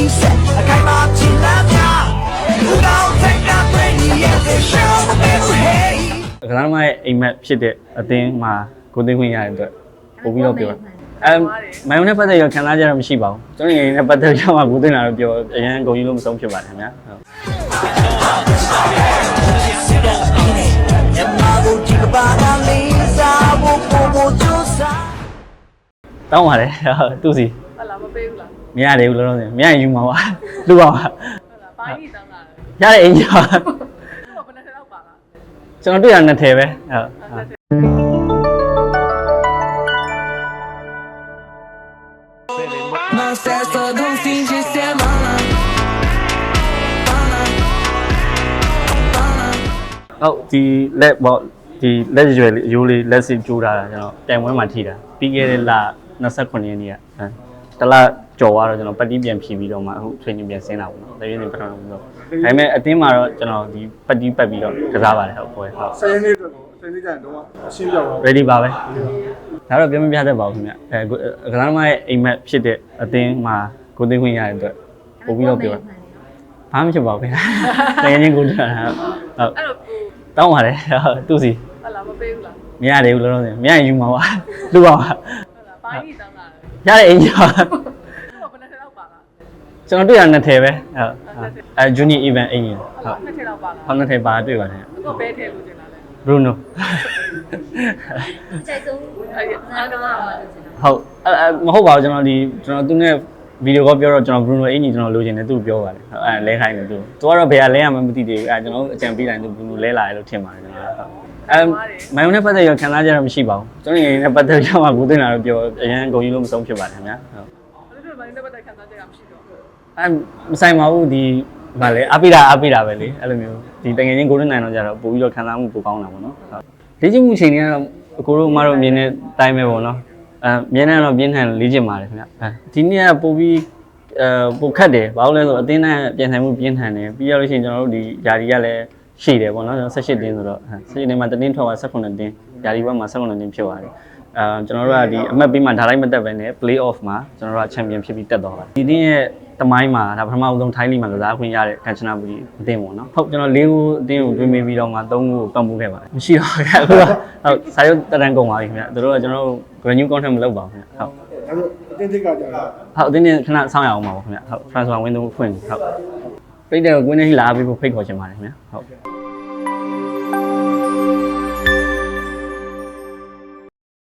she said I came up to love ya Don't take that pretty yes it show me hey ကစားသမားရဲ့အိမ်မက်ဖြစ်တဲ့အသင်းမှာကိုသိခွင့်ရတဲ့အတွက်ပို့ပြီးတော့ပြောအဲမိုင်နဲ့ပတ်သက်ရခံစားကြရမရှိပါဘူးကျွန်တော်ငယ်နဲ့ပတ်သက်ရမှာကိုသိတာတော့ပြောအရင်ဂုံကြီးလို့မဆုံးဖြစ်ပါတယ်ခင်ဗျာဟုတ် Yamago Jibana Lisa wo wo wo jusa တောင်းပါတယ်ဟုတ်သူစီဟုတ်လား မပေးဘူးလားမရသေးဘူးလောလောဆယ်မရရင်ယူမှာပါလူပါပါဟုတ်လားဘာကြီးတောင်းတာလဲရတဲ့အင်ဂျီပါဘယ်နဲ့တော့ပါလားကျွန်တော်တွေ့ရနှစ်ထည်ပဲဟုတ်ဟုတ် No sesso de um fim de semana ဟုတ်ဒီလက်ပေါ့ဒီလက်ရွယ်လေးအယိုးလေးလက်စစ်ကျိုးထားတာကျွန်တော်တိုင်ဝဲမှာထိတာပြီးခဲ့တဲ့လ29ရက်နေ့ကအဲ တလကြော်သွားတော့ကျွန်တော်ပတ်တီးပြန်ဖြီးပြီးတော့မှအခု training ပြန်ဆင်းလာပါတော့တကယ်နေပထမဆုံးတော့ဒါပေမဲ့အတင်းမှာတော့ကျွန်တော်ဒီပတ်တီးပတ်ပြီးတော့ကစားပါတယ်ဟုတ်ပွဲဟုတ်ဆယ်ရက်နေ့အတွက်ကိုဆယ်နေ့ကျရင်တော့အရှင်းပြောက်ပါ ready ပါပဲဒါတော့ပြောမပြတတ်ပါဘူးခင်ဗျအဲကိုကစားသမားရဲ့အိမ်မက်ဖြစ်တဲ့အသင်းမှာကိုသိခွင့်ရတဲ့အတွက်ပို့ပြီးတော့ပြောတာဘာမှမဖြစ်ပါဘူးခင်ဗျတကယ်ချင်းကိုတွေ့တာဟုတ်ဟုတ်အဲ့တော့ကိုတောင်းပါတယ်ဟုတ်သူစီဟုတ်လားမပေးဘူးလားမရသေးဘူးလောလောဆယ်မရရင်ယူမှာပါလူပါပါ ဟုတ်လားဘာကြီးတောင်းတာလဲရတဲ့အင်ဂျီပါဘယ်နဲ့တော့ပါလားကျွန်တော်တွေ့ရနှစ်ထည်ပဲဟုတ်အဲ junior event အင်ဂျီဟုတ်နှစ်ထည့်တော့ပါလားဟောနှစ်ထည်ပါတွေ့ပါတယ်အခုဘဲထည့်လို့ကျင်တာလဲ Bruno ใจဆုံးအဲ့ဒီအားကမှာဟုတ်အဲအဲမဟုတ်ပါဘူးကျွန်တော်ဒီကျွန်တော်သူနဲ့ဗီဒီယိုကောပြောတော့ကျွန်တော် Bruno အင်ဂျီကျွန်တော်လိုချင်တယ်သူပြောပါတယ်ဟုတ်အဲလဲခိုင်းတယ်သူသူကတော့ဘယ်ကလဲရမှမသိသေးဘူးအဲကျွန်တော်အကြံပေးလိုက်သူ Bruno လဲလာတယ်လို့ထင်ပါတယ်ကျွန်တော်ဟုတ် အဲမိုင်နဲ့ပတ်သက်ရခံစားကြရမရှိပါဘူးကျွန်တော်ငယ်နဲ့ပတ်သက်ရမှကိုသိတာတော့ပြောအရင်ဂုံကြီးလို့မဆုံးဖြစ်ပါတယ်ခင်ဗျာဟုတ်ဘယ်လိုမှလည်းပတ်သက်ခံစားချက်ရမရှိတော့အဲမဆိုင်ပါဘူးဒီဗာလေအပိတာအပိတာပဲလေအဲ့လိုမျိုးဒီတကယ်ချင်းကိုရနိုင်တော့ကြတော့ပို့ပြီးတော့ခံစားမှုပိုကောင်းတာပေါ့နော်ဟုတ်လေ့ကျင့်မှုချိန်တွေကတော့အကိုတို့အမတို့မြင်တဲ့အတိုင်းပဲပေါ့နော်အဲမြင်နေတော့ပြင်းထန်လေ့ကျင့်ပါတယ်ခင်ဗျအဲဒီနေ့ကပို့ပြီးအဲပိုခတ်တယ်ဘာလို့လဲဆိုတော့အတင်းနဲ့ပြင်ဆိုင်မှုပြင်းထန်တယ်ပြီးရလို့ရှိရင်ကျွန်တော်တို့ဒီယာဒီကလည်း ရှိတယ်ပေါ့နော်ကျွန်တော်18တင်းဆိုတော့18တင်းမှာတတင်းထွက်သွား18တင်းယာဒီဘက်မှာ18တင်းဖြစ်သွားတယ်အာကျွန်တော်တို့ကဒီအမှတ်ပေးမှာဒါလိုက်မတက်ပဲနဲ့ play off မှာကျွန်တော်တို့ကချန်ပီယံဖြစ်ပြီးတက်သွားပါတယ်ဒီနေ့ရဲ့တမိုင်းမှာဒါပထမဆုံးထိုင်းလီမှာကစားခွင့်ရတဲ့ကန်ချနာဘူကြီးအသင်းပေါ့နော်ဟုတ်ကျွန်တော်၄ခုအသင်းကိုတွင်းမိပြီးတော့မှ၃ခုကိုပတ်မှုခဲ့ပါတယ်မရှိတော့ဘူးအခုကဟုတ်စာရုပ်တက်တန်းကုန်ပါပြီခင်ဗျသူတို့ကကျွန်တော်တို့ renew contract မလုပ်ပါဘူးခင်ဗျဟုတ်ဒါဆိုအတင်းတစ်ကကြာတော့ဟုတ်အသင်းနဲ့ခဏဆောင်းရအောင်ပါပေါ့ခင်ဗျဟုတ် transfer window ဖွင့်ဟုတ် ပိတ်တယ်ကိုကွင်းထဲလာပြီးဖို့ဖိတ်ခေါ်ချင်ပါတယ်ခင်ဗျာဟုတ်